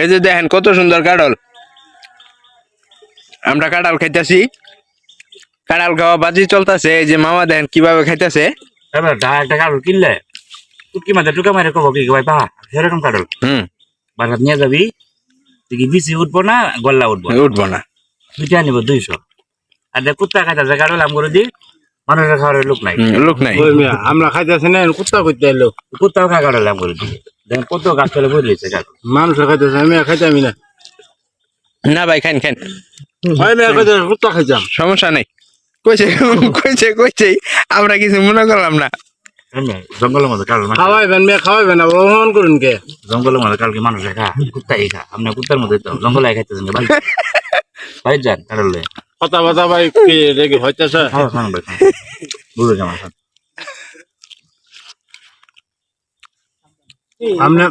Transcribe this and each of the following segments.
এই যে দেখেন কত সুন্দর কাঁঠাল। আমরা কাঁঠাল খাইতেছি। কাঁঠাল খাওয়া বাজি চলতেছে। এই যে মামা দেখেন কীভাবে খাইতেছে। একটা কিনলে টুকি মাঝে টুকা মারে কব কি ভাই পা সেরকম কাটল হুম। বাজার নিয়ে যাবি কি বিসি উঠবো না গল্লা উঠবো? উঠবো না। দুইটা নিব দুইশো। আর দেখ কুত্তা খাইতে যে কাটল আম করে দি মানুষের খাওয়ার লোক নাই। লোক নাই। আমরা খাইতেছি না কুত্তা করতে এলো। কুত্তাও খা কাটল আম করে দি। দেখেন কত গাছ তলে বই রয়েছে খাইতেছে আমি খাইতে আমি না। না ভাই খান খান সমস্যা নেই। কইছে কইছে কইছে আমরা কিছু মনে করলাম না। জঙ্গলের মধ্যে মাছ খাওয়াইবেন মেয়ে খাওয়াইবেন না অপমান করুন কে? জঙ্গলের মধ্যে কালকে মানুষে খা কুত্তাই খা আপনার কুত্তার মধ্যে তো জঙ্গলে খাইতেছেন ভাই। ভাই যান কাটল লয়ে। কথা ভাই কি রেগে হইতেছে? বুঝে আপনি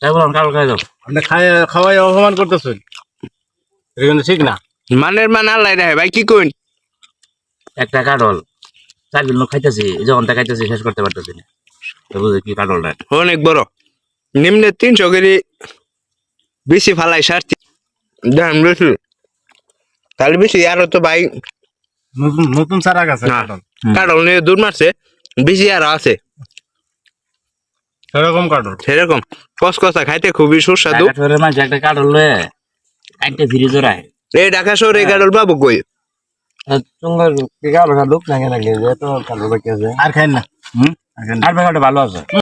তাই বলুন কাল খাই যাও আপনি খাই খাওয়াই অপমান করতেছেন। এটা কিন্তু ঠিক না। মানের মান আল্লাহ রে ভাই কি কইন? একটা কাটল। চার দিন খাইতেছি যখন তা খাইতেছি শেষ করতে পারতেছি না। বুঝে কি কাটলটা অনেক বড়। নিম্নে তিনশো কেজি বেশি ফালাই সারছি। দেখেন বেশি। তাহলে বেশি আরও তো ভাই নতুন নতুন চারা গাছ কাটল। নিয়ে দূর মারছে বেশি আরও আছে। সেরকম কাটল সেরকম। কসকসা খাইতে খুবই সুস্বাদু। কাঠের মাঝে একটা কাটল লয়ে একটা ফিরে জোড়ায় এই ঢাকা শহরে এই কাটল পাবো কই? চুঙ্গার লোক না কেন তো কাটল বাকি আছে। আর খাই না। হুম? আর ভালো আছে।